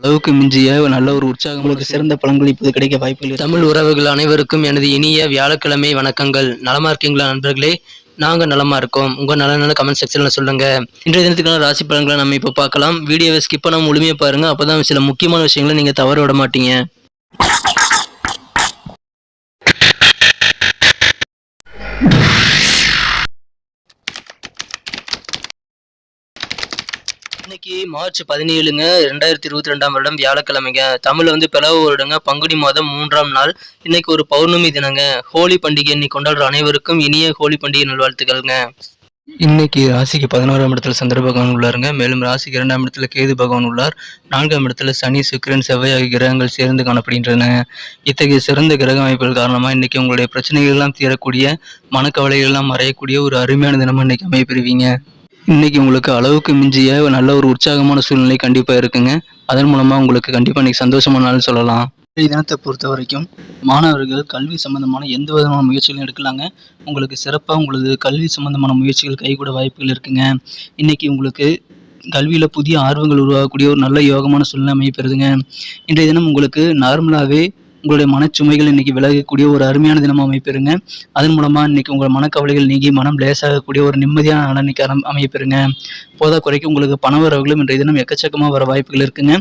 அளவுக்கு மிஞ்சிய நல்ல ஒரு உற்சாகம் சிறந்த பலன்கள் இப்போது கிடைக்க வாய்ப்புகள். தமிழ் உறவுகள் அனைவருக்கும் எனது இனிய வியாழக்கிழமை வணக்கங்கள். நலமா இருக்கீங்களா நண்பர்களே? நாங்க நலமா இருக்கோம். உங்க நலனால கமெண்ட் செக்ஷன்ல சொல்லுங்க. இன்றைய தினத்துக்கான ராசி பலன்களை நம்ம இப்போ பார்க்கலாம். வீடியோவை ஸ்கிப் பண்ணாம முழுமையா பாருங்க. அப்பதான் சில முக்கியமான விஷயங்களை நீங்க தவற விட மாட்டீங்க. இன்னைக்கு மார்ச் பதினேழுங்க ரெண்டாயிரத்தி இருபத்தி ரெண்டாம் வருடம் வியாழக்கிழமைங்க. தமிழ்ல வந்து பிளவு வருடங்க பங்குனி மாதம் மூன்றாம் நாள். இன்னைக்கு ஒரு பௌர்ணமி தினங்க. ஹோலி பண்டிகை இன்னைக்கு கொண்டாடுற அனைவருக்கும் இனிய ஹோலி பண்டிகை நல்வாழ்த்துக்கள்ங்க. இன்னைக்கு ராசிக்கு பதினோராம் இடத்துல சந்திர பகவான் உள்ளாருங்க. மேலும் ராசிக்கு இரண்டாம் இடத்துல கேது பகவான் உள்ளார். நான்காம் இடத்துல சனி சுக்கிரன் செவ்வாய் ஆகிய கிரகங்கள் சேர்ந்து காணப்படுகின்றன. இத்தகைய சிறந்த கிரக அமைப்புகள் காரணமாக இன்னைக்கு உங்களுடைய பிரச்சனைகள் எல்லாம் தீரக்கூடிய மனக்கவலைகள் எல்லாம் மறையக்கூடிய ஒரு அருமையான தினமாக இன்னைக்கு அமைப்பெறுவீங்க இன்னைக்கு உங்களுக்கு அளவுக்கு மிஞ்சிய நல்ல ஒரு உற்சாகமான சூழ்நிலை கண்டிப்பாக இருக்குங்க. அதன் மூலமாக உங்களுக்கு கண்டிப்பாக இன்னைக்கு சந்தோஷமான நாள் சொல்லலாம். இன்றைய தினத்தை பொறுத்த வரைக்கும் மாணவர்கள் கல்வி சம்பந்தமான எந்த விதமான முயற்சிகளும் எடுக்கலாங்க. உங்களுக்கு சிறப்பாக உங்களது கல்வி சம்பந்தமான முயற்சிகள் கைகூட வாய்ப்புகள் இருக்குங்க. இன்னைக்கு உங்களுக்கு கல்வியில் புதிய ஆர்வங்கள் உருவாகக்கூடிய ஒரு நல்ல யோகமான சூழ்நிலை அமைப்பெறுதுங்க இன்றைய தினம் உங்களுக்கு நார்மலாகவே உங்களுடைய மனச்சுமைகள் இன்னைக்கு விலகக்கூடிய ஒரு அருமையான தினமா அமைப்பெறுங்க அதன் மூலமா இன்னைக்கு உங்கள் மனக்கவலைகள் நீங்கி மனம் லேசாகக்கூடிய ஒரு நிம்மதியான நாள் இன்னைக்கு அரம்- அமைப்பெறுங்க போதா குறைக்கு உங்களுக்கு பண வரவுகளும் இன்றைய தினம் எக்கச்சக்கமாக வர வாய்ப்புகள் இருக்குங்க.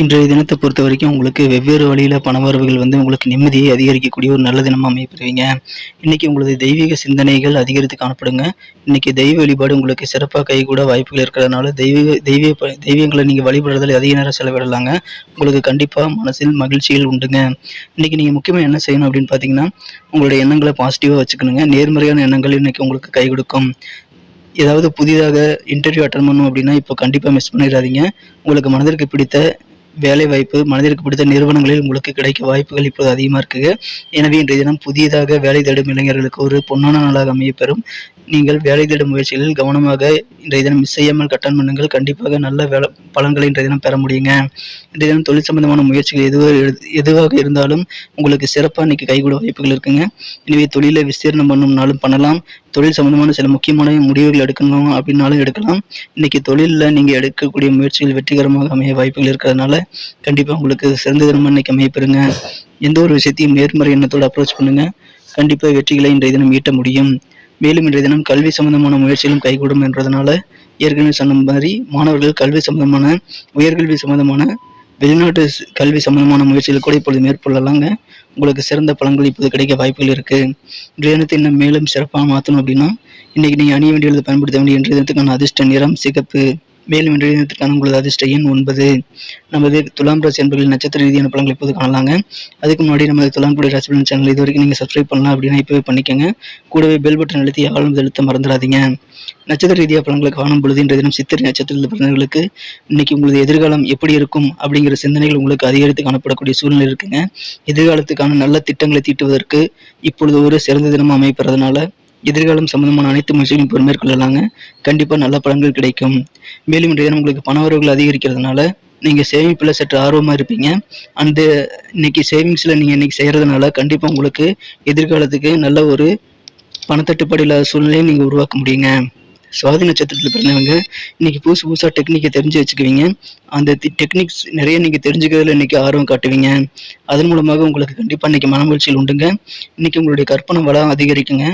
இன்றைய தினத்தை பொறுத்த வரைக்கும் உங்களுக்கு வெவ்வேறு வழியில் பணவரவுகள் வந்து உங்களுக்கு நிம்மதியை அதிகரிக்கக்கூடிய ஒரு நல்ல தினமாக அமைப்பிடுவீங்க இன்னைக்கு உங்களது தெய்வீக சிந்தனைகள் அதிகரித்து காணப்படுங்க. இன்னைக்கு தெய்வ வழிபாடு உங்களுக்கு சிறப்பாக கைகூட வாய்ப்புகள் இருக்கிறதுனால தெய்வீக தெய்வீக ப- தெய்வங்களை நீங்கள் வழிபடுறதில் அதிக நேரம் செலவிடலாங்க. உங்களுக்கு கண்டிப்பாக மனசில் மகிழ்ச்சிகள் உண்டுங்க. இன்னைக்கு நீங்கள் முக்கியமாக என்ன செய்யணும் அப்படின்னு பார்த்தீங்கன்னா உங்களுடைய எண்ணங்களை பாசிட்டிவாக வச்சுக்கணுங்க. நேர்மறையான எண்ணங்கள் இன்னைக்கு உங்களுக்கு கை கொடுக்கும். ஏதாவது புதிதாக இன்டர்வியூ அட்டன் பண்ணணும் அப்படின்னா இப்போ கண்டிப்பாக மிஸ் பண்ணிடாதீங்க. உங்களுக்கு மனதிற்கு பிடித்த வேலை வாய்ப்பு மனதிற்கு பிடித்த நிறுவனங்களில் உங்களுக்கு கிடைக்க வாய்ப்புகள் இப்போது அதிகமாக இருக்குது. எனவே இன்றைய தினம் புதியதாக வேலை தேடும் இளைஞர்களுக்கு ஒரு பொன்னான நாளாக அமையப்பெறும். நீங்கள் வேலை தேடும் முயற்சிகளில் கவனமாக இன்றைய தினம் மிஸ் செய்யாமல் கட்டன் பண்ணுங்கள் கண்டிப்பாக நல்ல வேலை பலன்களை இன்றைய தினம் பெற முடியுங்க. இன்றைய தினம் தொழில் சம்பந்தமான முயற்சிகள் எதுவாக எதுவாக இருந்தாலும் உங்களுக்கு சிறப்பாக இன்னைக்கு கைகூட வாய்ப்புகள் இருக்குங்க. எனவே தொழிலை விஸ்தீர்ணம் பண்ணும்னாலும் பண்ணலாம். தொழில் சம்பந்தமான சில முக்கியமான முடிவுகள் எடுக்கணும் அப்படின்னாலும் எடுக்கலாம். இன்னைக்கு தொழிலில் நீங்கள் எடுக்கக்கூடிய முயற்சிகள் வெற்றிகரமாக அமைய வாய்ப்புகள் இருக்கிறதுனால கண்டிப்பாக உங்களுக்கு சிறந்த தினமாக இன்னைக்கு அமையப்பெறுங்க. எந்த ஒரு விஷயத்தையும் நேர்மறை எண்ணத்தோடு அப்ரோச் பண்ணுங்கள் கண்டிப்பாக வெற்றிகளை இன்றைய தினம் ஈட்ட முடியும். மேலும் இன்றைய தினம் கல்வி சம்பந்தமான முயற்சிகளும் கைகூடும் என்றதுனால ஏற்கனவே சொன்ன மாதிரி மாணவர்கள் கல்வி சம்பந்தமான உயர்கல்வி சம்பந்தமான வெளிநாட்டு கல்வி சம்பந்தமான முயற்சிகள் கூட இப்பொழுது மேற்கொள்ளலாங்க. உங்களுக்கு சிறந்த பலன்கள் இப்போது கிடைக்க வாய்ப்புகள் இருக்குது இன்றைய இன்னும் மேலும் சிறப்பாக மாற்றணும் அப்படின்னா இன்றைக்கி நீங்கள் அணிய வேண்டியது பயன்படுத்த வேண்டிய இன்றைய அதிர்ஷ்ட நிறம் சிகப்பு மேலும் இன்றைய உங்களது அதிர்ஷ்ட எண் ஒன்பது. நமது துலாம் ராசி என்பர்களின் நட்சத்திர ரீதியான பலன்களை இப்போது காணலாங்க. அதுக்கு முன்னாடி நமது துலாம் குடி ராசி பலன் சேனல் இது வரைக்கும் நீங்கள் சப்ஸ்கிரைப் பண்ணலாம் அப்படின்னா இப்போவே பண்ணிக்கோங்க. கூடவே பெல் பட்டன் அழுத்தி ஆளும் எழுத்த மறந்துடாதீங்க. நட்சத்திர ரீதியாக பலன்களை காணும் பொழுது இன்றைய தினம் சித்திரை நட்சத்திரத்தில் பிறந்தவர்களுக்கு இன்னைக்கு உங்களது எதிர்காலம் எப்படி இருக்கும் அப்படிங்கிற சிந்தனைகள் உங்களுக்கு அதிகரித்து காணப்படக்கூடிய சூழ்நிலை இருக்குங்க. எதிர்காலத்துக்கான நல்ல திட்டங்களை தீட்டுவதற்கு இப்பொழுது ஒரு சிறந்த தினம் அமைப்பறதுனால எதிர்காலம் சம்பந்தமான அனைத்து முயற்சிகளையும் இப்போ மேற்கொள்ளலாங்க. கண்டிப்பாக நல்ல பலன்கள் கிடைக்கும். மேலும் இன்றைய உங்களுக்கு பணவரவுகள் அதிகரிக்கிறதுனால நீங்கள் சேமிப்பில் சற்று ஆர்வமாக இருப்பீங்க. அந்த இன்னைக்கு சேவிங்ஸில் நீங்கள் இன்னைக்கு செய்கிறதுனால கண்டிப்பாக உங்களுக்கு எதிர்காலத்துக்கு நல்ல ஒரு பணத்தட்டுப்பாடு இல்லாத சூழ்நிலையை நீங்கள் உருவாக்க முடியுங்க. சுவாதி நட்சத்திரத்தில் பிறந்தவங்க இன்னைக்கு புதுசு புதுசாக டெக்னிக்கை தெரிஞ்சு வச்சுக்குவீங்க. அந்த டெக்னிக்ஸ் நிறைய நீங்கள் தெரிஞ்சுக்கிறதுல இன்னைக்கு ஆர்வம் காட்டுவீங்க. அதன் மூலமாக உங்களுக்கு கண்டிப்பாக இன்னைக்கு மனமகிழ்ச்சியில் உண்டுங்க. இன்னைக்கு உங்களுடைய கற்பனை வளம் அதிகரிக்குங்க.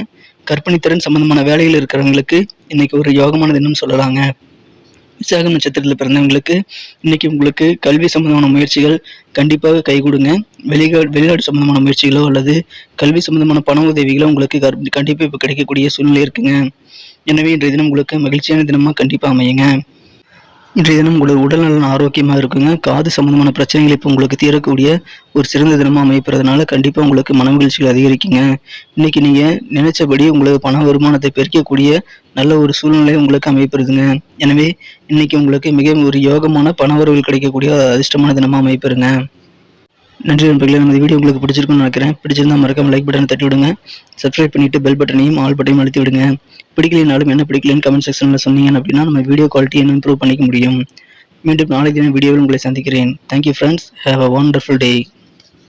கற்பனைத்திறன் சம்பந்தமான வேலைகள் இருக்கிறவங்களுக்கு இன்னைக்கு ஒரு யோகமான தினம் சொல்லலாங்க. விசாகம் நட்சத்திரத்தில் பிறந்தவங்களுக்கு இன்னைக்கு உங்களுக்கு கல்வி சம்பந்தமான முயற்சிகள் கண்டிப்பாக கை கொடுங்க. வெளிநாடு வெளிநாடு சம்பந்தமான முயற்சிகளோ அல்லது கல்வி சம்பந்தமான பண உதவிகளோ உங்களுக்கு கர்- இப்போ கிடைக்கக்கூடிய சூழ்நிலை இருக்குங்க. எனவே இன்றைய தினம் உங்களுக்கு மகிழ்ச்சியான தினமாக கண்டிப்பாக அமையுங்க. இன்றைய தினம் உங்களோட உடல்நலன் ஆரோக்கியமாக இருக்குங்க. காது சம்பந்தமான பிரச்சனைகள் இப்போ உங்களுக்கு தீரக்கூடிய ஒரு சிறந்த தினமாக அமைப்பதுனால கண்டிப்பாக உங்களுக்கு மன மகிழ்ச்சிகள் அதிகரிக்குங்க. இன்னைக்கு நீங்கள் நினைச்சபடி உங்களுக்கு பண வருமானத்தை பெருக்கக்கூடிய நல்ல ஒரு சூழ்நிலை உங்களுக்கு அமைப்பிருதுங்க எனவே இன்னைக்கு உங்களுக்கு மிக ஒரு யோகமான பண வரவுகள் கிடைக்கக்கூடிய அதிர்ஷ்டமான தினமாக அமைப்பிருங்க நன்றி நண்பர்களே நம்ம வீடியோ உங்களுக்கு பிடிச்சிருக்குன்னு நினைக்கிறேன். பிடிச்சிருந்தா மறக்காம லைக் பட்டன் தட்டி விடுங்க. சப்ஸ்கிரைப் பண்ணிட்டு பெல் பட்டனையும் ஆல் பட்டனையும் அழுத்தி விடுங்க. பிடிக்கலைனாலும் என்ன பிடிக்கலன்னு கமெண்ட் செக்ஷனில் சொன்னீங்க அப்படின்னா நம்ம வீடியோ குவாலிட்டி இன்னும் இம்ப்ரூவ் பண்ணிக்க முடியும். மீண்டும் நாளைக்கு தினம் வீடியோவில் உங்களை சந்திக்கிறேன். Thank you friends have a wonderful day